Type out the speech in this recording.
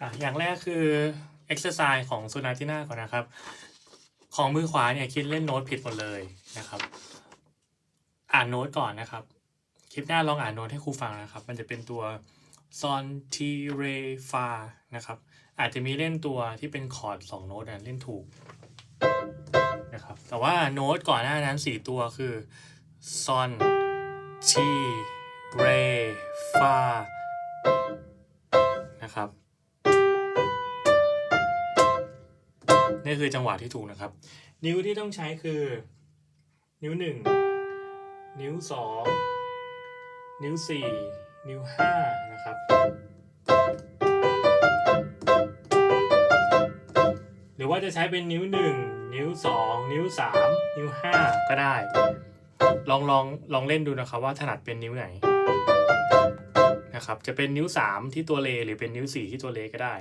อะอย่างแรกคือ exercise ของโซนาติน่าก่อนนะครับ ของมือขวาเนี่ยคิดเล่นโน้ตผิดหมดเลยนะครับ อ่านโน้ตก่อนนะครับ คลิปหน้าลองอ่านโน้ตให้ครูฟังนะครับ มันจะเป็นตัวซอนทีเรฟานะครับ อาจจะมีเล่นตัวที่เป็นคอร์ดสองโน้ตนะเล่นถูกนะครับ แต่ว่าโน้ตก่อนหน้านั้นสี่ตัวคือซอนทีเรฟานะครับ นี่คือจังหวะที่ถูกนะครับ นิ้วที่ต้องใช้คือ นิ้วหนึ่งนิ้วสองนิ้วสี่นิ้วห้านะครับ หรือว่าจะใช้เป็นนิ้วหนึ่งนิ้วสองนิ้วสามนิ้วห้าก็ได้ ลองลองลองเล่นดูนะครับว่าถนัดเป็นนิ้วไหนนะครับ จะเป็นนิ้วสามที่ตัวเลหรือเป็นนิ้วสี่ที่ตัวเลก็ได้